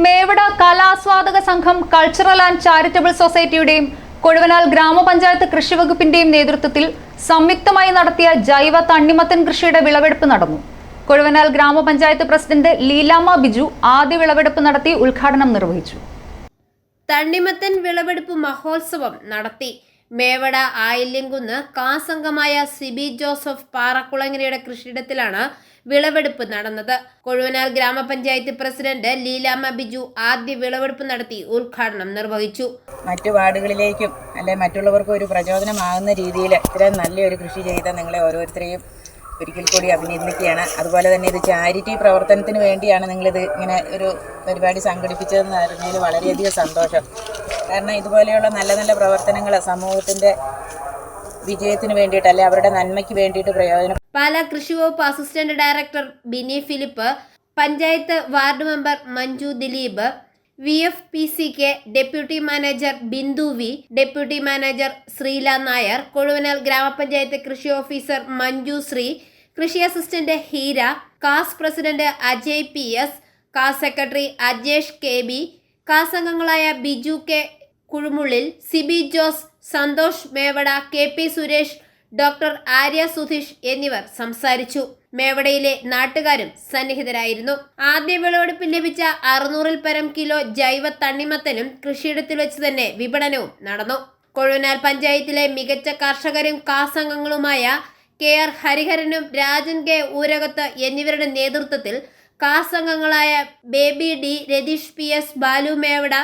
മേവട കലാസ്വാദക സംഘം cultural and charitable സൊസൈറ്റിയുടെയും കൊഴുവനാൽ ഗ്രാമപഞ്ചായത്ത് കൃഷിവകുപ്പിന്റെയും നേതൃത്വത്തിൽ സംയുക്തമായി നടത്തിയ ജൈവ തണ്ണിമത്തൻ കൃഷിയുടെ വിളവെടുപ്പ് നടന്നു. കൊഴുവനാൽ ഗ്രാമപഞ്ചായത്ത് പ്രസിഡന്റ് ലീലാമ്മ ബിജു ആദ്യ വിളവെടുപ്പ് നടത്തി ഉദ്ഘാടനം നിർവഹിച്ചു. തണ്ണിമത്തൻ വിളവെടുപ്പ് മഹോത്സവം നടത്തി. മേവട ആയില്യംകുന്ന് കാസംഗമായ സിബി ജോസഫ് പാറക്കുളങ്ങരയുടെ കൃഷിയിടത്തിലാണ് വിളവെടുപ്പ് നടന്നത്. കൊഴുവനാൽ ഗ്രാമപഞ്ചായത്ത് പ്രസിഡന്റ് ലീലാമ്മ ബിജു ആദ്യ വിളവെടുപ്പ് നടത്തി ഉദ്ഘാടനം നിർവഹിച്ചു. മറ്റു വാർഡുകളിലേക്കും അല്ലെ മറ്റുള്ളവർക്കും ഒരു പ്രചോദനമാകുന്ന രീതിയിൽ ഇത്രയും നല്ലൊരു കൃഷി ചെയ്ത നിങ്ങളെ ഓരോരുത്തരെയും ഒരിക്കൽ കൂടി അഭിനന്ദിക്കുകയാണ്. അതുപോലെ തന്നെ ഇത് ചാരിറ്റി പ്രവർത്തനത്തിന് വേണ്ടിയാണ് നിങ്ങളിത് ഇങ്ങനെ ഒരു പരിപാടി സംഘടിപ്പിച്ചതെന്ന് അറിഞ്ഞതിൽ വളരെയധികം സന്തോഷം. കാരണം ഇതുപോലെയുള്ള നല്ല നല്ല പ്രവർത്തനങ്ങൾ സമൂഹത്തിന്റെ വിജയത്തിന് വേണ്ടിയിട്ട് അല്ലെ അവരുടെ നന്മയ്ക്ക് വേണ്ടിയിട്ട് പ്രയോജനം പാല കൃഷി വകുപ്പ് assistant director Bini Philip panchayat ward member Manju Dileep V F P C K deputy manager Bindu V deputy manager Sreela Nair Kozhuvanal ഗ്രാമപഞ്ചായത്ത് കൃഷി ഓഫീസർ മഞ്ജു ശ്രീ കൃഷി assistant Heera KAS president Ajay P S KAS secretary Ajesh K B KAS അംഗങ്ങളായ Biju K Kuzhumullil Sibi Jose Santhosh Mevada K P Suresh doctor Arya Sudheesh എന്നിവർ സംസാരിച്ചു. മേവടയിലെ നാട്ടുകാരും സന്നിഹിതരായിരുന്നു. ആദ്യ വിളവെടുപ്പിൽ ലഭിച്ച അറുന്നൂറിൽ പരം കിലോ ജൈവ തണ്ണിമത്തനും കൃഷിയിടത്തിൽ വെച്ച് തന്നെ വിപണനവും നടന്നു. കൊഴുവനാൽ പഞ്ചായത്തിലെ മികച്ച കർഷകരും കാസംഗങ്ങളുമായ കെ ആർ ഹരിഹരനും രാജൻ കെ ഊരകത്ത് എന്നിവരുടെ നേതൃത്വത്തിൽ കാസംഗങ്ങളായ Baby D Ratheesh P S Balu Mevada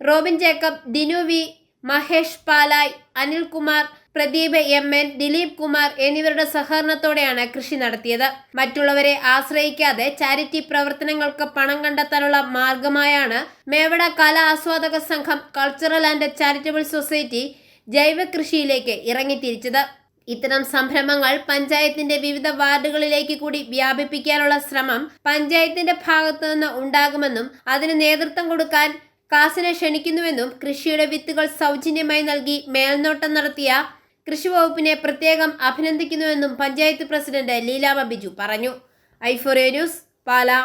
Robin Jacob Dinu V Mahesh Palai Anilkumar Pradeep M N Dileep Kumar എന്നിവരുടെ സഹകരണത്തോടെയാണ് കൃഷി നടത്തിയത്. മറ്റുള്ളവരെ ആശ്രയിക്കാതെ ചാരിറ്റി പ്രവർത്തനങ്ങൾക്ക് പണം കണ്ടെത്താനുള്ള മാർഗമായാണ് മേവട കലാ ആസ്വാദക സംഘം കൾച്ചറൽ ആൻഡ് ചാരിറ്റബിൾ സൊസൈറ്റി ജൈവ കൃഷിയിലേക്ക് ഇറങ്ങിത്തിരിച്ചത്. ഇത്തരം സംരംഭങ്ങൾ പഞ്ചായത്തിന്റെ വിവിധ വാർഡുകളിലേക്ക് കൂടി വ്യാപിപ്പിക്കാനുള്ള ശ്രമം പഞ്ചായത്തിന്റെ ഭാഗത്തു നിന്ന് ഉണ്ടാകുമെന്നും അതിന് നേതൃത്വം കൊടുക്കാൻ കാസിനെ ക്ഷണിക്കുന്നുവെന്നും കൃഷിയുടെ വിത്തുകൾ സൗജന്യമായി നൽകി മേൽനോട്ടം നടത്തിയ കൃഷി വകുപ്പിനെ പ്രത്യേകം അഭിനന്ദിക്കുന്നുവെന്നും പഞ്ചായത്ത് പ്രസിഡന്റ് ലീലാമ ബിജു പറഞ്ഞു. ഐഫോറിയ ന്യൂസ് പാലാ.